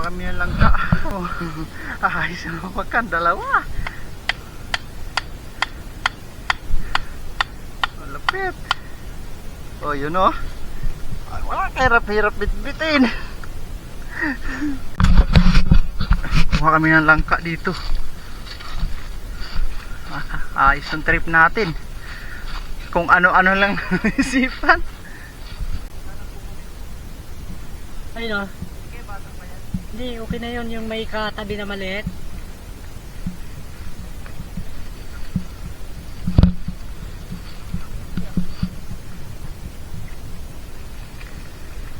Kuha kami ng langka. Oh, ayos na pagkan, dalawa. Malapit. Oh, yun oh. Ay, Wala kahirap-hirap bitbitin. Kuha kami ng langka dito. Ah, Ayos ang trip natin. Kung ano-ano lang isipan. Ayun o. Hindi, okay na yun yung may katabi na maliit.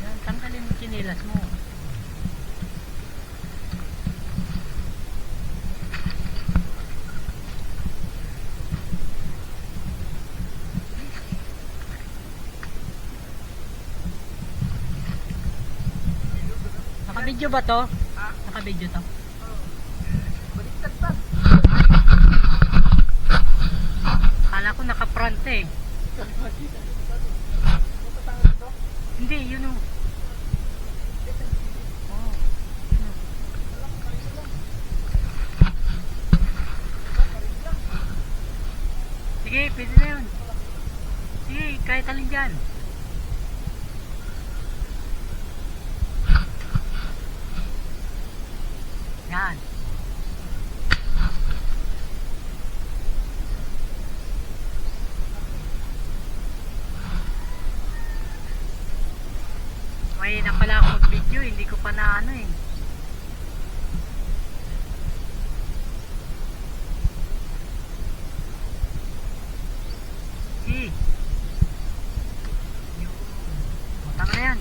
Yan, tanggalin mo kinilas mo. Naka-video ba to? Naka-video to? Kala ko naka-front eh. Hindi, yun o. Oh, yun o. Sige, pwede na yun. Sige, kahit alin dyan. Yan. May na pala ako mag-video, hindi ko pa na ano eh. Sige. Yun. Matang na yan.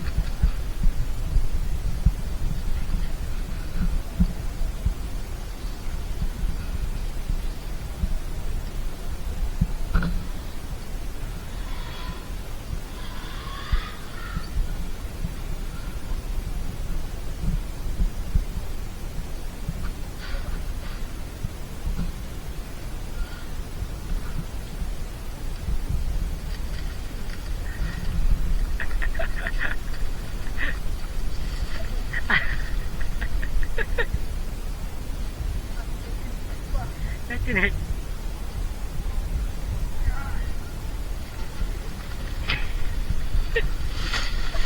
Natinig.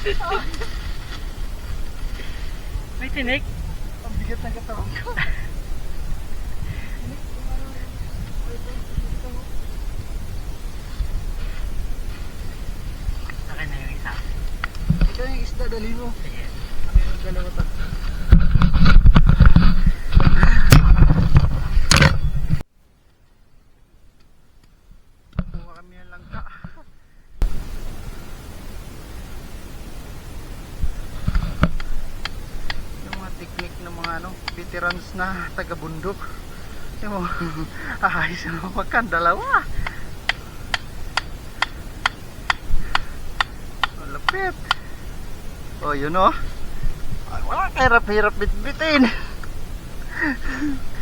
May tinik? Ang bigat ng katawan ko. Akin na yung isa. Ito yung isda, dali mo. Sige. Dalawa to? Kuha kami ng langka. Yung mga technique ng mga ano, veterans na taga-bundok. Yung mo, ayos na pagkan, dalawa. Malapit. Oh, yun oh. Ay, Wala kahirap-hirap bitbitin.